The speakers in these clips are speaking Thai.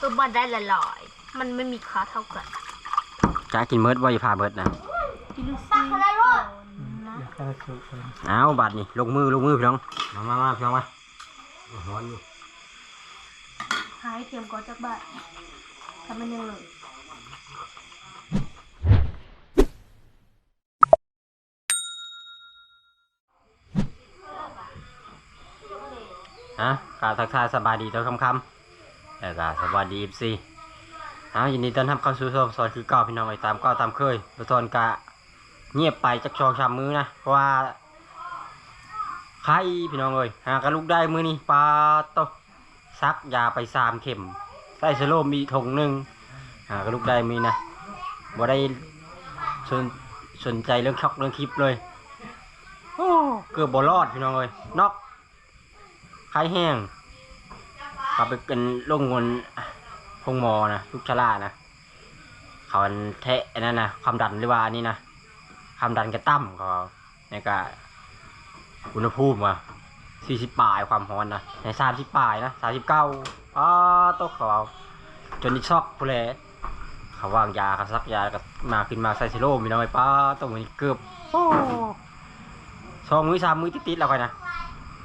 คือมันได้ละลอยมันไม่มีค่าเท่ากันจ้ากินเมิดว่าอย่าพาเมิดนะกินลูกซีอะไรวะอยากได้สุกเลยเอาบัดนี่ลงมือลงมือพี่น้องมามามาพี่น้องมาร้อนอยู่หายเทียมก่อนจากบ้านทำมันยังเลยฮะกราบทักทายสบายดีตอนค่ำๆ แล้วก็สวัสดีอีซีเอายินดีต้อนรับเข้าสู่โซนซอยคือเก่าพี่น้องไอ้ตามก็ตามเคยตัวตนกะเงียบไปจักชองชามมือนะเพราะว่าใครพี่น้องเอ้ยหากระลูกได้มือนี่ปลาโตะซักยาไปสามเข็มใส่สโลมมีถุงหนึ่งหากระลูกได้มือนะบ่ได้สนสนใจเรื่องช็อกเรื่องคลิปเลยโอ้เกือบบรอดพี่น้องเอ้ยนอกไข้แห้ง เขาไปเป็นโรคงวนพงมอนะลูกชะลานะเขาอันแทะนั่นนะความดันหรือว่าอันนี้นะความดันกระตั้มเขาเนี่ยก็อุณหภูมิว่ะสี่สิบปลายความร้อนนะในสามสิบปลายนะสามสิบเก้าอ้าต๊ะเขาจนดิช็อกพูเลยเขาวางยาเขาซักยาก็มาขึ้นมาใส่เซโร่มีน้อยป้าตัวมันเกือบโอ้สองมือสามมือติดๆแล้วค่อยนะ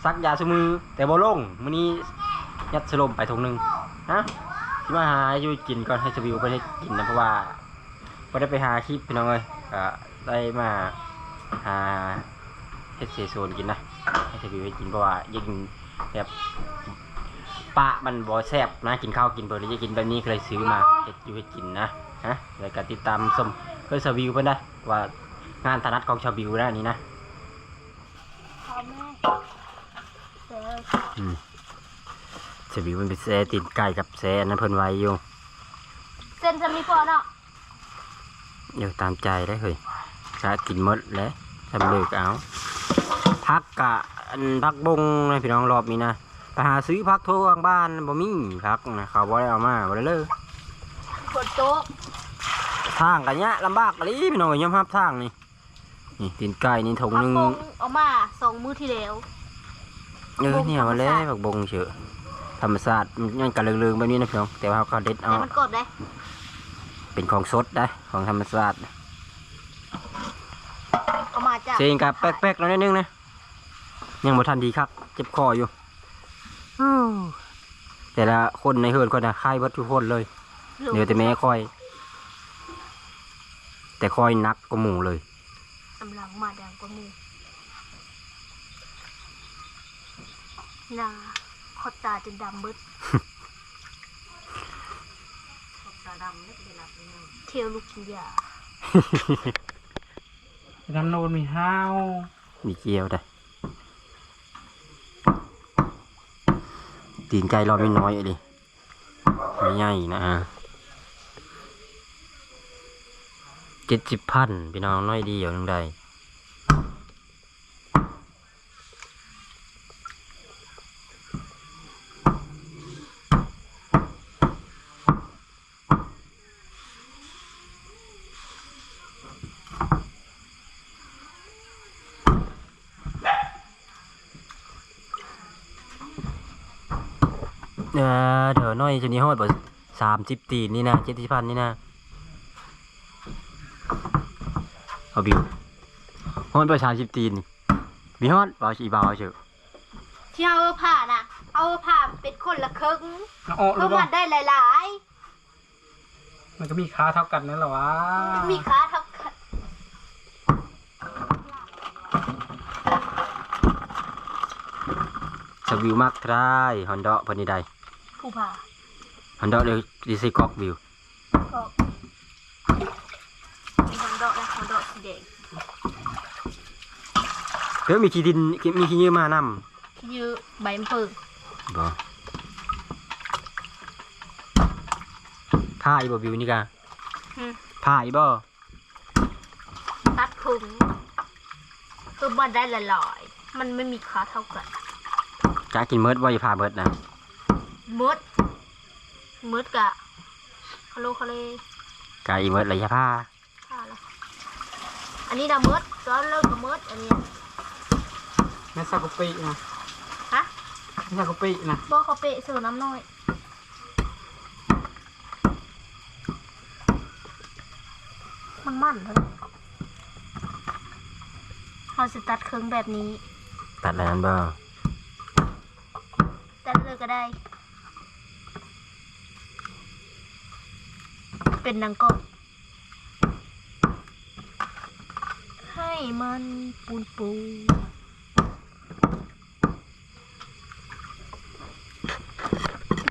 ซักยาสมือแต่บ่ลงมือนี้ ยัดสโลมไปถุงหนึ่งนะที่มาหาอยู่กินก่อนให้สวิวไปให้กินนะเพราะว่าก็ได้ไปหาคลิปพี่น้องเลยก็ได้มาหาเฮ็ดเซโซนกินนะให้สวิวไปกินเพราะว่าอยังแบบปะมันบ่แซ่บนะกินข้าวกินเบอร์เลยจะกินแบบนี้ก็เลยซื้อมาเฮ็ดอยู่ให้กินนะฮะแล้วก็ติดตามชมเพื่อสวิวเพิ่นได้ว่างานถนัดของชาวบิวนะอันนี้นะพ่อแม่เสืออืมสวิวมันเป็นแซ่ติดไก่กับแซ่อันนั้นเพิ่นไว้อยู่เส้นจะมีพอเนาะเดี๋ยวตามใจได้เฮ้ยจะกินหมดแล้วทำเลยก็เอาพักกะอันพักบงนะพี่น้องรอบนี้นะไปหาซื้อพักทั่วบ้านบ่มีพักนะเขาบ่ได้เอามาบ่ได้เลยฝนโต๊ะทางกันเนี้ยลำบากกะลิพี่น้องก็ยอมรับทางนี่นี่ตีนไก่นี่ถุงพัหกนึงบงเอามาสองมื้อที่แล้วเออเนี่ยมาแล้วผักบงเฉอะธ รรมชาติมันยังกะเลืองๆแบบนี้นะพี่น้องแต่ว่าเขาเด็ดเอาแต่มันกรอบได้เป็นของสดได้ของธรรมชาติเอามาจากเสียงกับแป๊กๆแล้วนิดนึงนะยังบ่ทันดีครับ เจ็บคออยู่อ้าวแต่ละคนในเฮือนก็นะไข้เบัดทุกคนเลยเหลือแต่แม่คอย แต่คอยหนักก็หมู่เลยกำลังมาแดงกว่าหมูนา ขอตาจนดำมืดตาดำไม่เป็นไรเที่ยวลูกกินยาน้ำโนนมีห้าวมีเกียวได้ตีนไก่รอไม่น้อยอะดิไม่ใหญ่นะเจ็ดสิบพันพี่น้องน้อยดีอยู่นึงใด เอ อเดี๋ยวน้อยจะนี้ห้อยบ่สามสิบตีนนี่นะเจ็ดสิบพันนี่นะเอาบิวห้อยบ่สามสิบตีนนี่มีฮอดบ่ชีบ่าวเฉยที่เอาผ่าน่ะ เอาผ่าเป็นคนละครึ่งน้องอ้อเพื่รู้อป่ะมันได้หลายมันก็มีค่าเท่ากันนั่นแหละวะๆ มีค้าเท่ากันสวิวมักทรายฮอนเดาะเพิ่นนี่ใดผู้ผ่า ฮอนเดาะเลยดิซิกอกวิวก็มีคนดอกและคนดอกสีแดงเดี๋ยวมีขี้ดินมีขี้ยืมมานำที่ยือใบมะเพิงบ่ผ้าอีบ่วิวนี่กะอืมผ้าอีบ่ตัดพุงคือมันได้ละลอยมันไม่มีค้าเท่ากันจ้ากินเมิดบ่อย่าพาเมิดนะมืด มืดกะคาโลคาเลกายมืดเลยใช่ปะอันนี้ดำมืดตอนเลิกกับมืดอันนี้ แม่ซากปินะฮะ แม่ซากปินะบ่กขาเปะสูน้ำน้อย มันมันเลยเราจะตัดเครื่องแบบนี้ ตัดอะไรนั้นบ้าตัดเลยก็ได้ เป็นดังก้อนให้มันปูนปู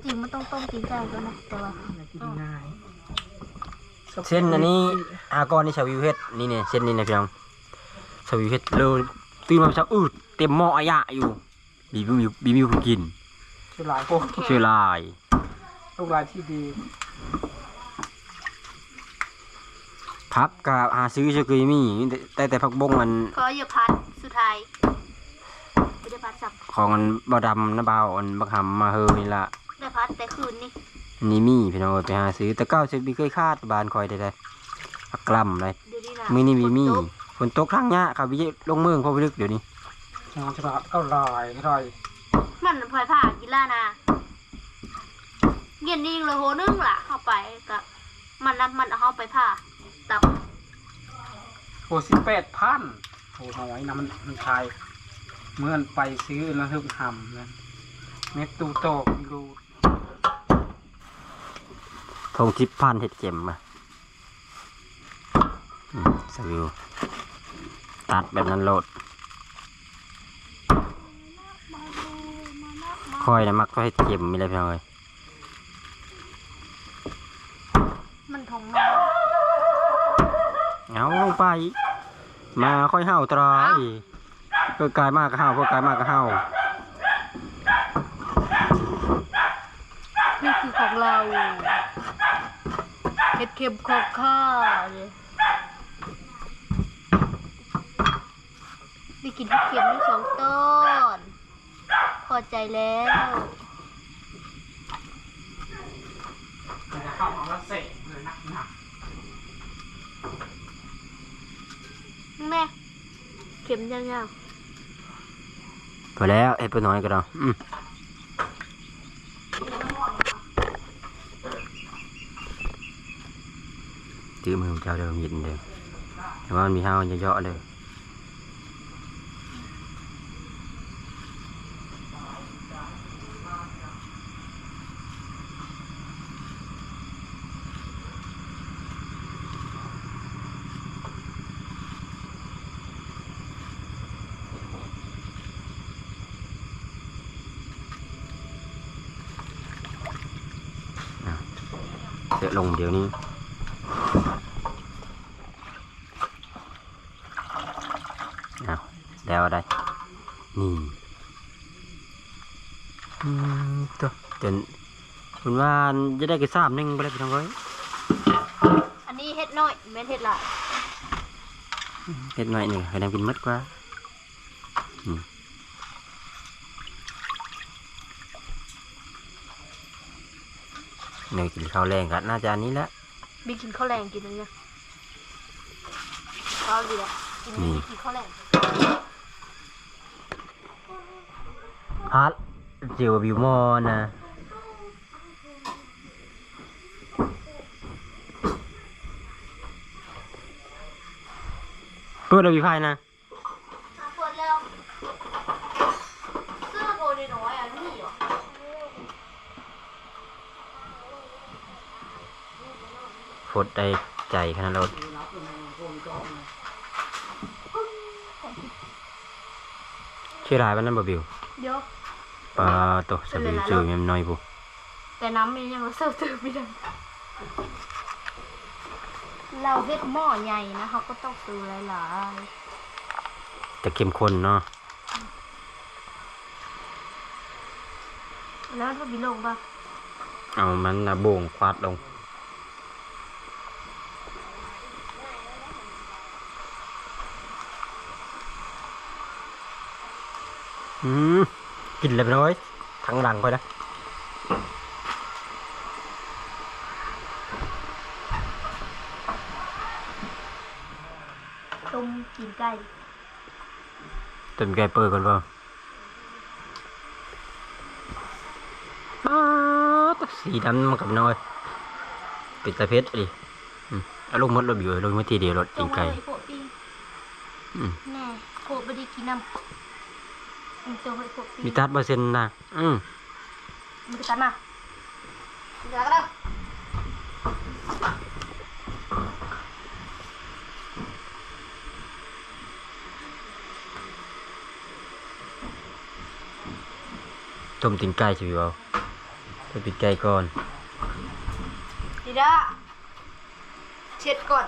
จริงมันต้องต้มกินไก่ก็นะแต่ว่าเส้นอันนี้อากรนี่ชาววิวเฮ็ดนี่เนี่ยเส้นนี้นะพี่น้องชาววิวเฮ็ดเลยตื่นมาเช้าอืดเต็มหม้ออายะอยู่บีบิวบีบิวกินชื่อลายพวกชื่อลายลูกลายที่ดี พักกับหาซื้อเชกุยมี่แต่แต่พักบงมันขออย่าพัดสุดท้ายไม่ได้พัดสับของมันบดำนะเบาอันบักหำมาเฮอนี่ละได้พัดแต่คืนนี่นี่มีพี่น้องไปหาซื้อแต่เก้าสิบมีเคยคาดบานคอยได้ได้พักกล่ำเลยเดี๋ยวนี้นะมือนี่มีมีฝนตกฝนตกครั้งเนี้ยครับวิลงเมืองพอไปลึกเดี๋ยวนี้งานฉบับก็ลายอร่อยมันพลอยผ่ากินล่านะเย็นนี่เลยโหนึงล่ะเข้าไปกับมันนะมันเอาเข้าไปผ่า ตับโอ้สิบแปดพันโอ้น้อยนะมันมันชายเมื่อนไปซื้อแล้วทึกหำนะเม็ดตูโตกดูทงทิพพันเห็ดเข็มมาอืมสวิวตัดแบบนั้นโลดคอยนะมักก็เห็ดเข็มมีอะไรพี่น้องเลยมันทงมา เอาลงไป มาค่อยเห่าตรายเพื่อกายมากก็เห่าเพื่อกายมากก็เห่านี่คือของเราเห็ดเข็มของข้าได้กินเห็ดเข็มทั้งสองต้น พอใจแล้วจะเข้ามาแล้วเสกเลย แม่เข็มยาวพอแล้วเอ็ดไปหน่อยก็ได้อืมจื้อมือของเจ้าเดิมยินเดิมแต่ว่ามันมีห้าวเยอะๆเลย เดี๋ยวลงเดี๋ยวนี้เอาแล้ วอะไรนี่อืมตัวจนคุณว่าจะได้กี่สามหนึ่งไปเลยพี่น้องเอ้ยๆอันนี้เห็ดน้อยแม่นเห็ดหลายเฮ็ดหน่อยหนึ่งให้นำกินหมดกว่าอืมเนยกินข้าวแรงกันน่าจะอันนี้แหละมีกินข้าวแรงกินอะไรเนี่ยข้าวดีอะกินนี่นี่กินข้าวแรง พัดเจียวบิวมอนะเปิดเอาวิไฟนะเปิดแล้วเสื้อโบนน้อยๆอะนี่เหรอโคตรได้ใจขนาดรถชื่อรายวันนั้นบ่บิวเดี๋ยว ปลาตัวสบิวจือแม่มน้อยบุแต่น้ำมันยังเสิร์ฟตื่นไม่ได้เราเฮ็ดหม้อใหญ่นะเขาก็ต้องซื้อหลายแต่เข้มข้นเนาะๆแล้วถ้าบิลงป่ะเอามันนะโบ่งควาดลงอืม กินเลยไปน้อยทั้งหลังไปนะต้มกินไก่จนแกเปิดก่อนเปล่าป๊าดสีดำมันกับน้อยปิดตาเพชรดิอืมเอาลงหมดรถอยู่ลงมาทีเดียวรถจกิงนมาไก่เลยโปะปีอืมแน่โปะไปได้กินน้ำอื มจงให้โปะปีมีตัดเปอร์เซ็นต์นะอืมมันจะกันมาเดี๋ยวก็ได้ต้มตีนไก่ใช่ไหมเอาต้มตีนไก่ก่อนดีด้าเช็ดก่อน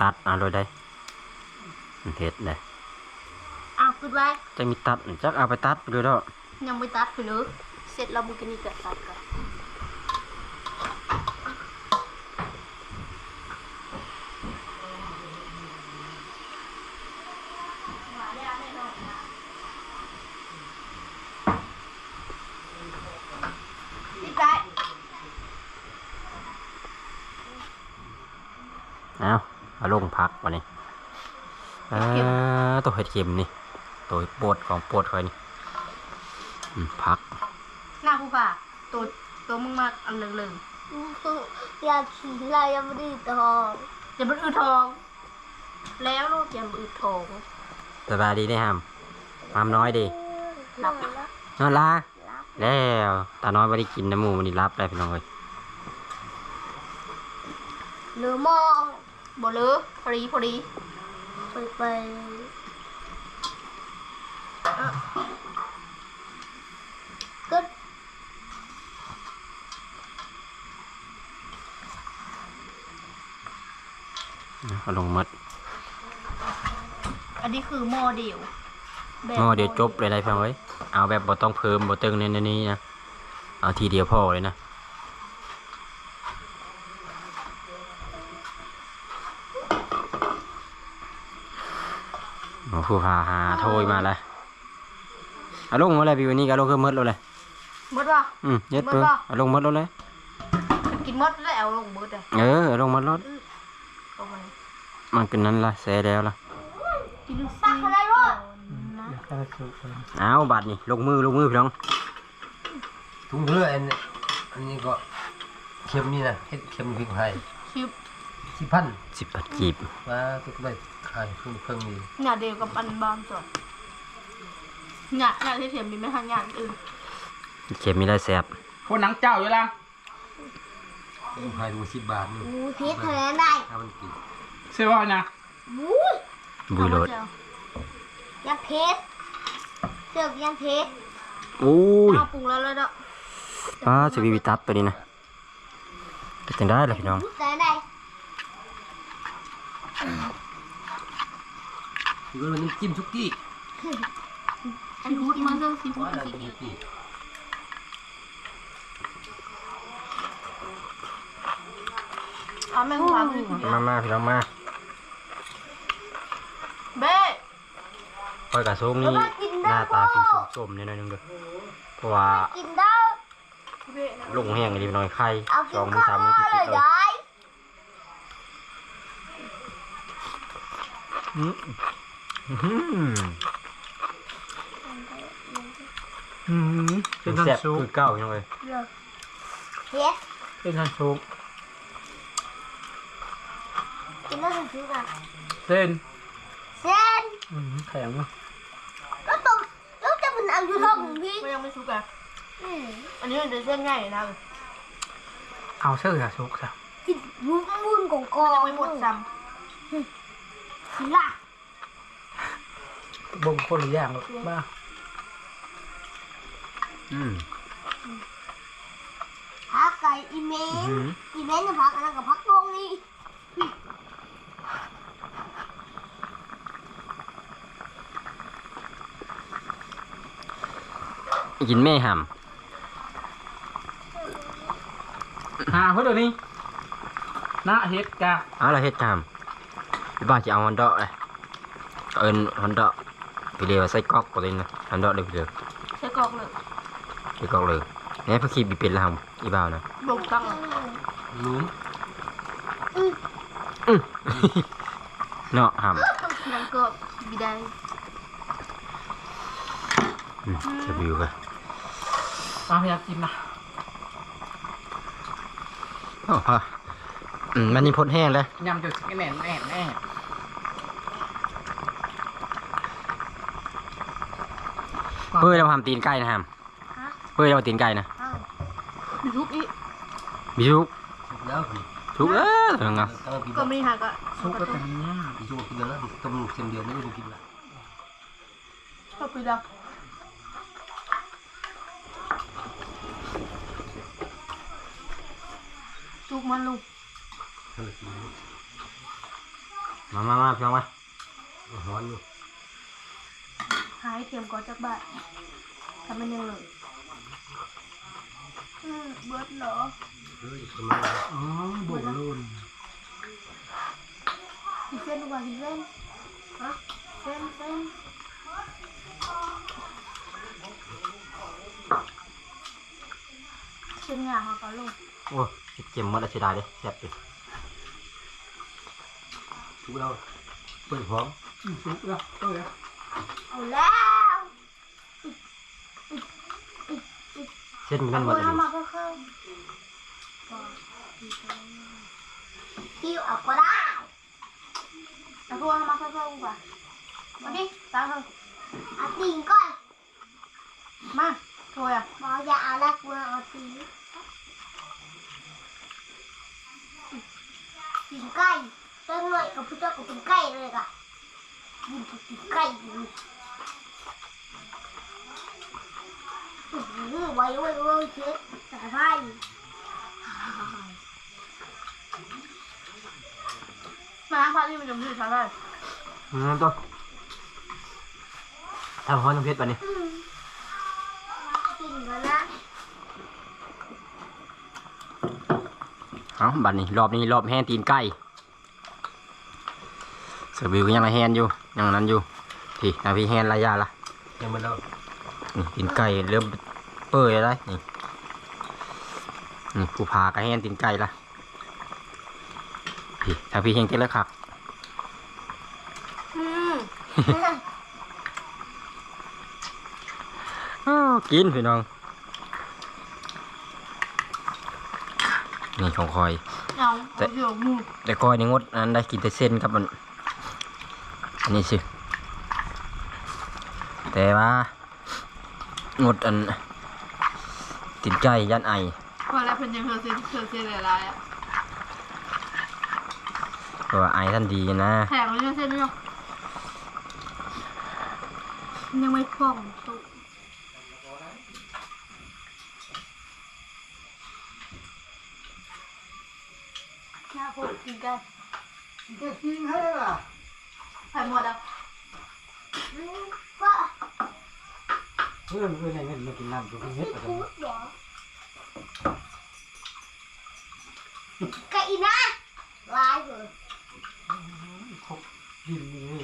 ตัดเอาเลยได้มันเฮ็ดเลยอ้าวขึ้นไว้จะมีตัดจักเอาไปตัดไปด้วยเนาะยังไม่ตัดไปเลยเสร็จแล้วมึงก็นี่ก็ตัดกันติดไว้ เอาเอา ลงพักวันนี้เออตัวเห็ดเข็มนี่ ตัวโปวดของโปวดคอยนี่อืมพัก หน้าผู้ฝ่าตัวตัวมึงมากอันเหลืองอยากขี่ลายยังไม่ได้ทองๆอย่ามันอืดทอง แล้วลูกอย่ามันอืดทองสบายดีได้ห้ามห้ามน้อยดีหลับนอนลาแล้วตาน้อยไม่ได้กินน้ำหมูมันนี่รับได้พี่น้องเลยหรือมอง บ่เลือพอดีพอดีไปไปก็เอาลงหมัดอันนี้คือหม้อเดียวแบบหม้อเดี๋ยวจบเลยได้พี่น้องเลยเอาแบบบ่ต้องเพิ่มบ่เติงในในนี้นะ เอาทีเดียวพอเลยนะ อ้ผู้หาหาโทยมาเลยเอาลงมาเลยพี่วันนี้ก็เอาลงเครื่องมืดเลยหมดป่ะอืมเย็ดเปื้อหมดปะเอาลงหมดแล้วเลยกินหมดแล้วเอาลงเบิดเลยเออเอาลงหมดรถก็มันมันเป็นนั้นละแซ่แล้วละกินซักอะไรวะนะแค่สุกเลยเอาบัดนี่ลงมือลงมือพี่น้องถุงเลือดอันนี้อันนี้ก็เค็มนี่นะเฮ็ดเค็มพริกไทยคลิ ปที่พันสิบปัดจีบมาตุกไปขายเครื่องเครื่องนี้หน้าเดียวกับอันบานจ้ะหน้าหน้าที่เทียมมีไม่ทันหน้าอื่นเข็มมีได้แซ่บคนหนังเจ้าอยู่ละขายดูสิบบาทนี่บูพิษเท่านั้นได้ถ้ามันกินเสื้อว่านะบูบุยโรดยังเพชรเสือกยังเพชรอุ้ยเอาปรุงแล้วแล้วเด้อป้าจะวิวิตับตัวนี้นะเป็นจังได้เลยพี่น้องแต่ได้ คือมันน้ำจิ้มทุกที่ซีฟู้ดมาเรื่องซีฟู้ว่าดอะไรสิทุกที่เอาแมงวามซีฟู้ดมามาพี่น้องมาเบ้คอยกับส้มนี่หน้าตาสีส้มๆเนี่ยหน่อยหนึงเด้อเพราะว่ากินได้เบ้นะลงแห้งเลยพี่น้อยไข่เอาสกิองมือข้าสามมือติดเลยเลย ได้ อืมเป็นทันแซ่บซุกคือเก้าพี่น้องเลยเพชรเป็นทันซุกกินแล้วถึงซื้อมาเส้นเส้นอืมแข็งเนอะแล้วตรงแล้วจะเป็นเอาอยู่ท้องพี่ก็ยังไม่สุกอะอืมอันนี้มันจะเส้นง่ายนะเอาเสื้อกับซุกซะกินวุ้นวุ้นของกองยังไม่หมดซ้สิ ล่ะบ่งคนละอย่างหรอกบ้าอืมพักไก่อีเมอื้อนหืออีเมนจะพักอันนั้นกับพักลงนี่กินแม่ห่หาเพื่อเดี๋ยวนี้หน้าเฮ็ดกะำเอาละเฮ็ดห่ำ พี่บ้าจะเอาฮอนเดาะเลยเอิญฮอนเดาะไปเรียกว่าไส้กรอกตัวนี้นะฮอนเดาะเลยพี่เดียวำใช้กรอกเลยไส้กรอกเลยเนี่ยพอคีบีเป็นและห่ำอีบ้าวนะลงตั้งหลุมเนาะห่ำนังเกือบบีได้อืมจะวิวกันมาอยากกินนะโอ้พอ อืมมันนี่พดแห้งเลยยำจุดสกแหน่แน่แน่เพื่อเราทำตีนไก่นะครับฮะเพื่อเราตีนไก่นะอ้าวมีทุกอีกบิชุกแล้วพี่ชุกเออถึงอะตั้งกินก็ไม่หักอะซุปก็เป็นเนี้ยพี่ชูกินแล้วนะต้มเค็มเดียวไม่ได้กินละก็ไปแล้วจุกมันลูก เออกินมามามาเพียงมาร้อนอยู่หายเทียมก่อนจากบ้านทำมันยังเลยอืมเบิร์ดเหรอเฮ้ยทำไมอ๋อโบกลูนกินเส้นดีกว่ากินเส้นฮะเส้นเส้นเส้นหยาบค่ะลูกโอ้ยเจ็บหมดแล้วเสียดายเลยแซ่บจิทุกเราเปิดพร้อมซุปแล้วเอ้ย เอาแล้วเส้นมันเอาหมดไปเลยทำมาเพิ่มคิวเอาก็ได้เอาพวกทำมา เพิ่มกว่ามาดิตาเถอะเอาตีนก่อนมาถ้วยอะหมออย่าเอาแล้วกูเอาตีนตีนไก่เจ้าหน่อยกับพี่เจ้ากับเป็นไก่เลยก่ะยินกับตีนไก่อยู่อื้อหือไว้ไว้ไว้เช็ดสายไฟมาพาที่มันจะมีทางได้อืมตัวทำฮ้อนน้ำเพชรป่ะนี่อืมกินแล้วนะเอ้าบัดนี้ รอบนี้ รอบแห้งตีนไก่ เสือวิวก็ยังละแห้งอยู่ยังนั้นอยู่พี่นาพี่แห้งระยะละยังไม่เลิกนี่ตีนไก่เริ่มเปื่อยแล้วนี่นี่ผู้พากระแห้งตีนไก่ละพี่ถ้าพี่แห้งเจ๊แล้วครับอืมอ้าวกินพี่น้อง นี่ของคอยเอาเอาเดี๋ยวมูแต่คอยนี่งดอันได้กินแต่เส้นกับมันอั นนี้สิ แต่ว่างดอัน ติดไก่ยันไอพอแล้วเพิ่นยังเธอเส้นเธอเส้นอะไรอะเพราะว่าไอท่านดีนะแถมมันยังเส้นไม่ยอมยังไม่พองตุ๊หน้าพดกินกันจะกินให้ล่ะ ใส่หมดอะอืมก็เพื่อนเพื่อนในเงินมากินน้ำอยู่ที่เฮ็ดประจพูดเหรอไก่นะลายเลยำครบดินนี่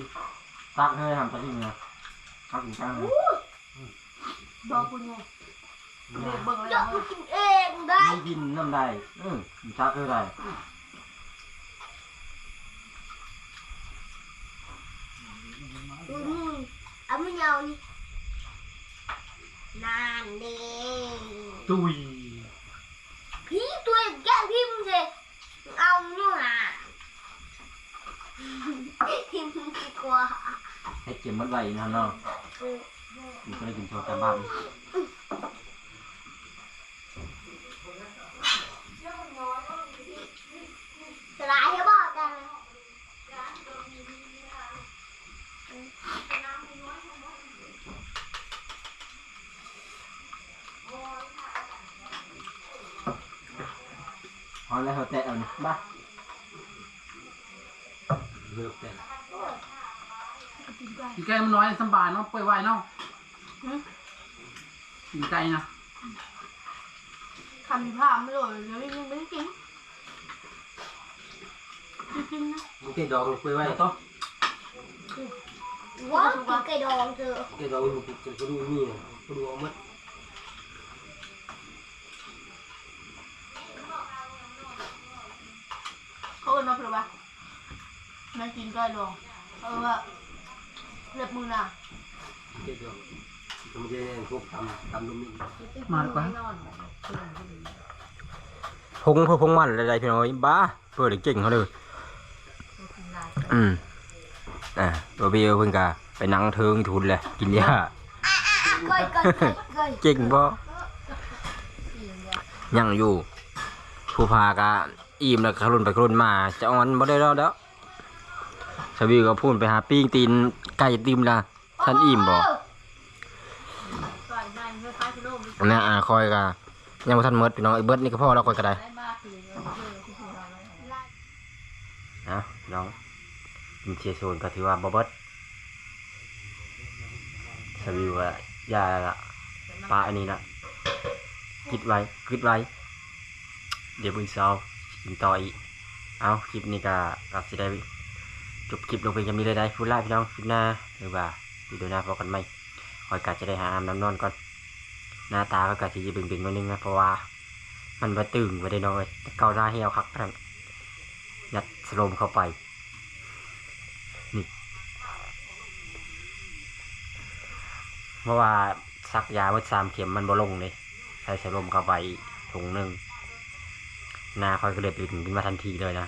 ตักเลยทำตะลิ่งนะตักถึงกลางเลยบอกคุณไงเด็กเบิ่งเดี๋แล้ยววกูกินเองได้ไม่กินน้ำได้อืมตักเลยได้ อืม เอาไม่เอานี่นานเด้ตุยพี่ตัวแก้พิมพ์สิเอานี่หว่าพิมพ์ดีกว่า ให้เก็บมัดไว้นะเนาะ เออ อยู่ก็ได้กินโชว์ตามบ้าน สลายให้บอกกัน พอแล้วเขาแตะเอานี่บ้าเลิกแต่กินไก่มันน้อยสบายเนาะเปื่อยไวเนาะกินไก่นะคำผ่านไม่เลยเดี๋ยวยังไม่ได้กินจริงๆนะมึงแกดองเปื่อยไว้ต่อว้าวกินไก่ดองเจอแกดองมึงจะดูนี่ก็ดูเอามัด เขาเอิ้นว่าเปล่าวะไม่กินก็ลองเเออว่าเล็บมือน่ะเจ็ดเดียวมันจะพวกทำทำนุ่มนิ่มมาดีกว่า พงเพื่อพงมันอะไรพี่น้อยบ้าเพื่อเด็กเก่งเขาเลยอืมอ่าตัวเบลเพิ่งกะไปนั่งเทิงทุนเลยกินยาเกยเกยเกยเกยเก่งบ่ยังอยู่ผู้พากะอิ่มแล้วขรุนไปขรุนมาจะอ่อนบ่ได้แล้วเด้อ สวีก็พูดไปหาปิ้งตีนไก่ติมละท่านอิ่มบอันนี้อาคอยกะยังบ่ทันหมดพี่น้องไอ้เบิร์ดนี่ก็พ่อแล้วคอยก็ได้นะน้องกินเชียร์โซนก็ถือว่าบ่เบิร์ดสวีว่ายาละปลาอันนี้ละคิดไว้คิดไว้ เดี๋ยวบุญเซากินต่ออีก เอาคลิปนี้ก็ก็สิได้ จบคลิปลงไปยังมีเลยได้พูดไล่พี่น้องคลิปหน้าหรือว่าวิดีโอหน้าพบกันไหมคอยกะจะได้หาอาบน้ำนอนก่อน หน้าตาก็กะที่บึงๆนิดนึงนะเพราะว่า มันมาตึงไ่ได้น้อยเกาหน้าเหี่ยวคักนั่นยัดสโลมเข้าไปนี่เพราะว่าซักยาเมื่อสามเข็มมันบ่ลงเลยใส่สโลมเข้าไปถุงหนึ่งหน้าคอยก็เลยไปถึงขึ้นมาทันทีเลยนะ